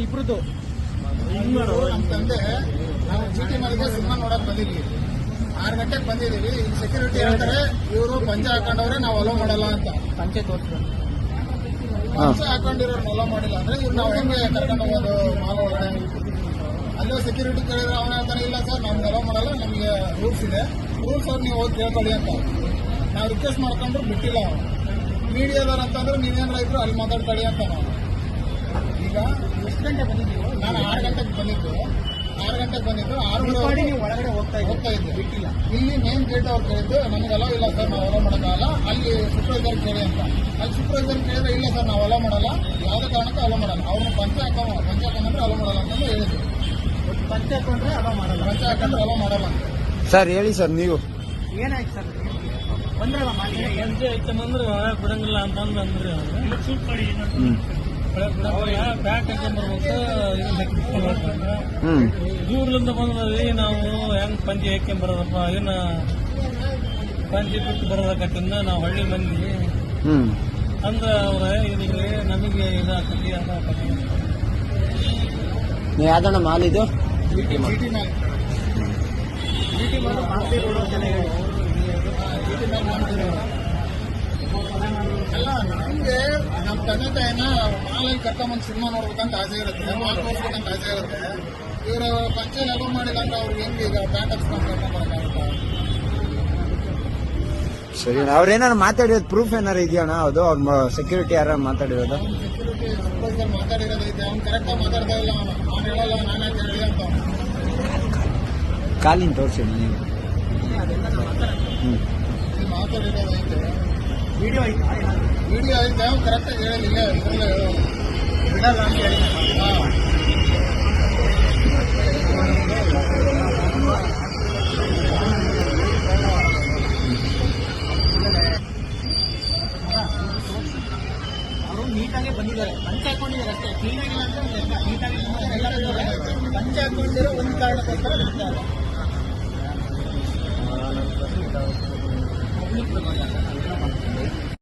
ಇಬ್ರದ್ದು ನಮ್ಮ ತಂದೆ ನಾವು ಚೀಟಿ ಮಾಡಿದ್ರೆ ಸಿನಿಮಾ ನೋಡಕ್ ಬಂದಿದ್ವಿ. ಆರು ಗಂಟೆಗೆ ಬಂದಿದೀವಿ ಇಲ್ಲಿ ಸೆಕ್ಯೂರಿಟಿ ಹೇಳ್ತಾರೆ ಇವರು ಪಂಚೆ ಹಾಕೊಂಡವ್ರೆ ನಾವು ಅಲೋ ಮಾಡಲ್ಲ ಅಂತ. ಪಂಚೆ ತೋರಿಸ್ತಾರೆ ಪಂಚೆ ಹಾಕೊಂಡಿರೋರು ಅಲೋ ಮಾಡಿಲ್ಲ ಅಂದ್ರೆ ಇವ್ರು ನಾವು ಹೆಂಗೆ ಕರ್ಕೊಂಡು ಹೋಗೋದು? ಮಾಲ್ ಒಳಗಡೆ. ಅಲ್ಲೇ ಸೆಕ್ಯೂರಿಟಿ ಕೇಳಿದ್ರೆ ಅವನ ಹೇಳ್ತಾನೆ ಇಲ್ಲ ಸರ್ ನಮ್ಗೆ ಅಲೋ ಮಾಡಲ್ಲ ನಮಗೆ ರೂಲ್ಸ್ ಇದೆ. ರೂಲ್ಸ್ ಅವ್ರು ನೀವು ಹೋಗಿ ಕೇಳ್ಕೊಳ್ಳಿ ಅಂತ. ನಾವು ರಿಕ್ವೆಸ್ಟ್ ಮಾಡ್ಕೊಂಡ್ರು ಬಿಟ್ಟಿಲ್ಲ ಮೀಡಿಯಾದವ್ರು ಅಂತಂದ್ರೆ ನೀವೇನಾರ ಇದ್ರು ಅಲ್ಲಿ ಮಾತಾಡ್ಕೊಳ್ಳಿ ಅಂತ ನಾವು. ಈಗ ಎಷ್ಟು ಗಂಟೆ ಬಂದಿದ್ದೀವಿ ನಾನು ಆರು ಗಂಟೆಗೆ ಬಂದಿದ್ದು. ಆರು ಗಂಟೆಗೆ ಬಂದಿದ್ದು ಆರು ಮಾಡಿ ನೀವು ಒಳಗಡೆ ಹೋಗ್ತಾ ಹೋಗ್ತಾ ಇದ್ದೆ ಬಿಟ್ಟಿಲ್ಲ. ಇಲ್ಲಿ ಮೇನ್ ಗೇಟ್ ಅವ್ರು ಕೇಳಿದ್ದು ನಮಗೆ ಅಲೋ ಇಲ್ಲ ಸರ್ ನಾವು ಅಲೋ ಮಾಡೋಕ್ಕಾಗಲ್ಲ. ಅಲ್ಲಿ ಸೂಪರ್ವೈಸರ್ ಕೇಳಿ ಅಂತ. ಅಲ್ಲಿ ಸೂಪರ್ವೈಸರ್ ಕೇಳಿದ್ರೆ ಇಲ್ಲ ಸರ್ ನಾವು ಅಲೋ ಮಾಡಲ್ಲ. ಯಾವುದೇ ಕಾರಣಕ್ಕೂ ಅಲೋ ಮಾಡಲ್ಲ. ಅವ್ರನ್ನ ಪಂಚ ಹಾಕೋ ಪಂಚ ಹಾಕೊಂಡ್ರೆ ಅಲೋ ಮಾಡಲ್ಲ ಅಂತ ಹೇಳಿದ್ರು. ಪಂಚೆ ಹಾಕೊಂಡ್ರೆ ಅಲೋ ಮಾಡಲ್ಲ. ಪಂಚ ಹಾಕೊಂಡ್ರೆ ಅಲೋ ಮಾಡಲ್ಲ ಅಂತ. ಸರ್ ಹೇಳಿ ಸರ್ ನೀವು. ಏನಾಯ್ತು ಸರ್ ಬಂದ್ರಲ್ಲ ಮಾಲಿಗೆ ಐತೆ ಐತಂದ್ರೆ ಒಳಗೆ ಬಿಡಂಗಿಲ್ಲ ಅಂತಂದು ಅಂದ್ರೆ ಹ್ಮ್. ಬಿಡಂಗಿಲ್ಲ ಪ್ಯಾಕ್ ಹಾಕೊಂಡ್ಬರ್ಬೇಕು ಹ್ಮ್. ದೂರ್ಲಿಂದ ಬಂದ್ರಿ ನಾವು ಹೆಂಗ್ ಪಂಚಿ ಬರೋದಪ್ಪ? ಏನ ಪಂಚಿ ಬಿಟ್ಟು ಬರೋದಕ್ಕತ್ತಿಂದ ನಾವು ಹಳ್ಳಿ ಮಂದಿ. ಅಂದ್ರೆ ಅಂದ್ರ ಅವ್ರ ಇಲ್ಲಿ ನಮಗೆ ಇದಾಕತಿ ಅದಾಕತಿ ನೀವು ಯಾವ್ದಣ್ಣ ಮಾಲ್ ಇದು? ಮೇಲೆ. ಅಂತಾನೆ ಅಲ್ಲ ನಮ್ಗೆ ನಮ್ಮ ತಂದೆ ತಾಯಿನ ಮಾಲಲ್ಲಿ ಕರ್ಕೊಂಬಂದು ಸಿನಿಮಾ ನೋಡ್ಬೇಕಂತ ಆಸೆ ಇರುತ್ತೆ ಮಾಲ್ ತೋರಿಸ್ಬೇಕಂತ ಆಸೆ ಇರುತ್ತೆ. ಇವರು ಪಂಚಾಯತ್ ಅಲೋ ಮಾಡಿಲ್ಲ ಅಂದ್ರೆ ಅವ್ರಿಗೆ ಹೆಂಗೆ ಈಗ ಪ್ಯಾಂಟ್ ಹಾಕ್ಸ್ಕೊಂಡು ಕರ್ಕೊಂಬರಕ್ಕಾಗುತ್ತಾ ಸರಿ ಅವ್ರೇನಾರು ಮಾತಾಡಿರೋದು ಪ್ರೂಫ್ ಏನಾರು ಇದೆಯಣ್ಣ? ಅದು ಅವ್ರ ಸೆಕ್ಯೂರಿಟಿ ಯಾರು ಮಾತಾಡಿರೋದು? ಅವ್ನು ಸೆಕ್ಯೂರಿಟಿ ಸೂಪರ್ವೈಸರ್ ಮಾತಾಡಿರೋದೈತೆ ಅವ್ನು ಕರೆಕ್ಟಾಗಿ ಮಾತಾಡ್ತಾ ಇಲ್ಲ ನಾನು ಹೇಳಲ್ಲ ನಾನೇ ಹೇಳಿ ಅಂತ ಅವ್ನು. ಕಾಲಿನ ತೋರಿಸಿ ನೀವು. ಇಲ್ಲಿ ಮಾತಾಡಿರೋದೈತೆ ವಿಡಿಯೋ ಐತಾ? ವಿಡಿಯೋ ಐತೆ ಅವ್ನು ಕರೆಕ್ಟಾಗಿ ಹೇಳಲಿಲ್ಲ ಇದ್ರಲ್ಲೇ ಹೇಳೋನು ಬಿಡಲ್ಲ ಅಂತ ಹೇಳಿ. ಹಾಂ ಅವರು ನೀಟಾಗೆ ಬಂದಿದ್ದಾರೆ. ಪಂಚೆ ಹಾಕೊಂಡಿದ್ದಾರೆ ಅಷ್ಟೇ. ಕ್ಲೀನ್ ಆಗಿಲ್ಲ ಅಂದ್ರೆ ನೀಟಾಗಿ ಪಂಚೆ ಹಾಕೊಂಡಿರೋ ಒಂದು ಕಾರಣಕ್ಕೋಸ್ಕರ ಬಿಡ್ತಾರೆ